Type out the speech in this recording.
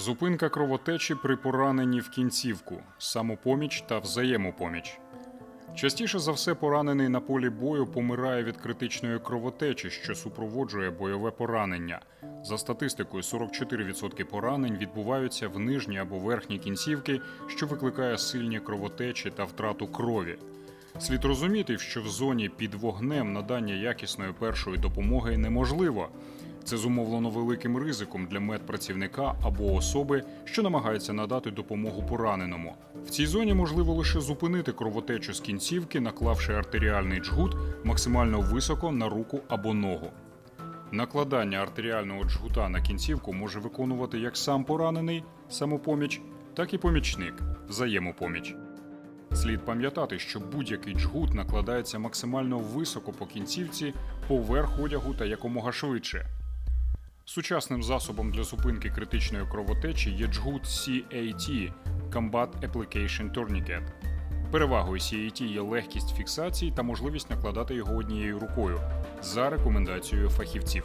Зупинка кровотечі при пораненні в кінцівку, самопоміч та взаємопоміч. Частіше за все, поранений на полі бою помирає від критичної кровотечі, що супроводжує бойове поранення. За статистикою, 44% поранень відбуваються в нижній або верхній кінцівки, що викликає сильні кровотечі та втрату крові. Слід розуміти, що в зоні під вогнем надання якісної першої допомоги неможливо. Це зумовлено великим ризиком для медпрацівника або особи, що намагається надати допомогу пораненому. В цій зоні можливо лише зупинити кровотечу з кінцівки, наклавши артеріальний джгут максимально високо на руку або ногу. Накладання артеріального джгута на кінцівку може виконувати як сам поранений самопоміч, так і помічник взаємопоміч. Слід пам'ятати, що будь-який джгут накладається максимально високо по кінцівці, поверх одягу та якомога швидше. Сучасним засобом для зупинки критичної кровотечі є джгут CAT – Combat Application Tourniquet. Перевагою CAT є легкість фіксації та можливість накладати його однією рукою за рекомендацією фахівців.